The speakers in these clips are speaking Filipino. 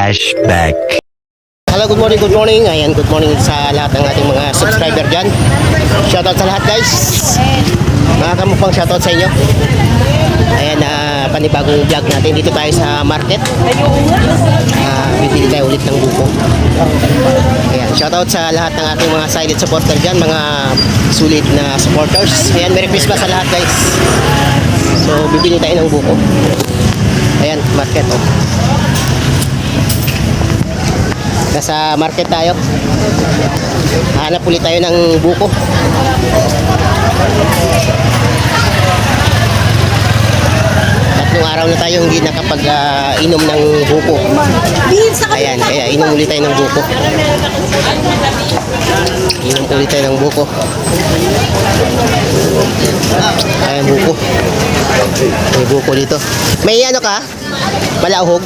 Flashback. Hello, good morning, good morning. Ayan, good morning sa lahat ng ating mga subscriber dyan. Shoutout sa lahat guys. Mga kamupang shoutout sa inyo. Ayan, na panibagong vlog natin. Dito tayo sa market. Ah, bibili tayo ulit ng buko. Ayan, shoutout sa lahat ng ating mga silent supporter dyan. Mga sulit na supporters. Ayan, Merry Christmas sa lahat guys. So, bibili tayo ng buko. Ayan, market oh. Nasa market tayo. Hanap ulit tayo ng buko. Tatlong araw na tayo hindi nakapag-inom ng buko. Ayan, kaya inom ulit tayo ng buko. Inom ulit tayo ng buko. Ayan, buko. May buko dito. May ano ka? Malahog?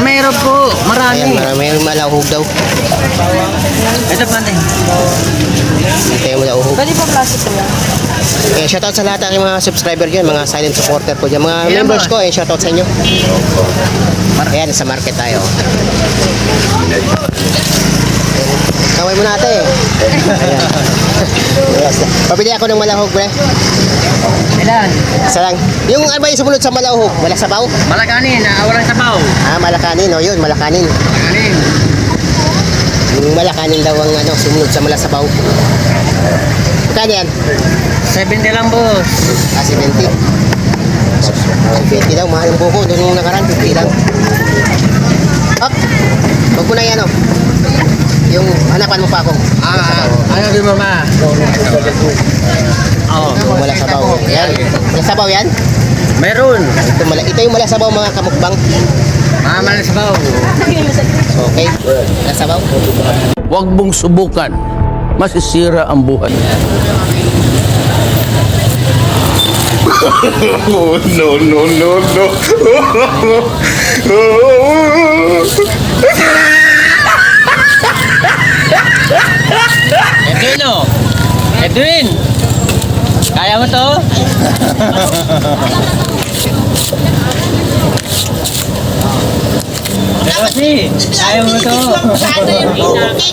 Meron po, Ayan, marami. marami may malahog daw. Ito pa natin. Tayo malahog. Pwede pa plastic ko lang. Kaya shoutout sa lahat ng mga subscriber dyan, mga silent supporter ko dyan. Mga Ilan members ba? ko, eh, shoutout sa inyo. Ayan, sa market tayo. Kaway mo natin eh. Ayan. Yes. Pabili ako ng malahog, pre. Ilan? Isa lang. Yung ano ba yung sumunod sa malahog? Wala sabaw? Malakanin, na walang sabaw. Ah, malakanin. O yun, malakanin. Malakanin. Yung malakanin daw ang ano, sumunod sa malasabaw. Magkano yan? 70 lang boss. Ah, 70. 50 daw, mahal yung buko. Doon nung nakaraan, 50 lang. Up! Huwag mo na yan, oh. Yung hanapan mo pa ako. Ah, ano din mama? Oo. Yung wala sabaw. Yan. Wala sabaw yan? Meron. Ito, mala, ito yung wala sabaw mga kamukbang. Mama ng sabaw. Okay. Wala sabaw. Huwag mong subukan. Masisira ang buhay. Oh, no, no, no, no. Edwin o. Edwin. Kaya mo to? Kasi, kaya mo to.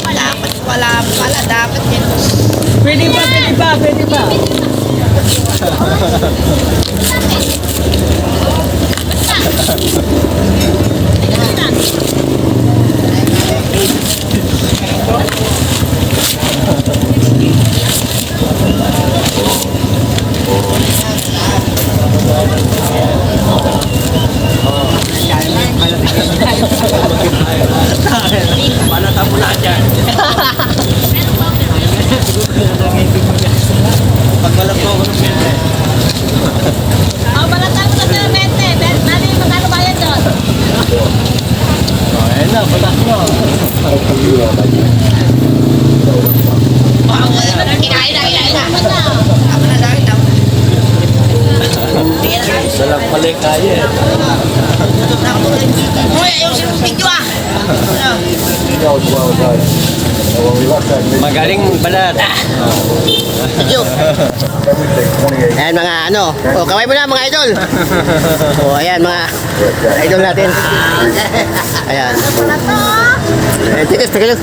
Dapat wala pala. Dapat yun. Pwede pa, pwede pa, pwede pa. Oh, balatan mo na sa mente. Ben, ano yung magkano bayad doon? Ayan na, batak mo. Kinain na, kinain na. Ako na dahil daw. Pala kaya eh. Uy, video ah. Magaling balat. You. Ayan mga ano. O, kaway mo na mga idol. O, ayan mga idol natin. Ayan. Ayan, tigas, tigas.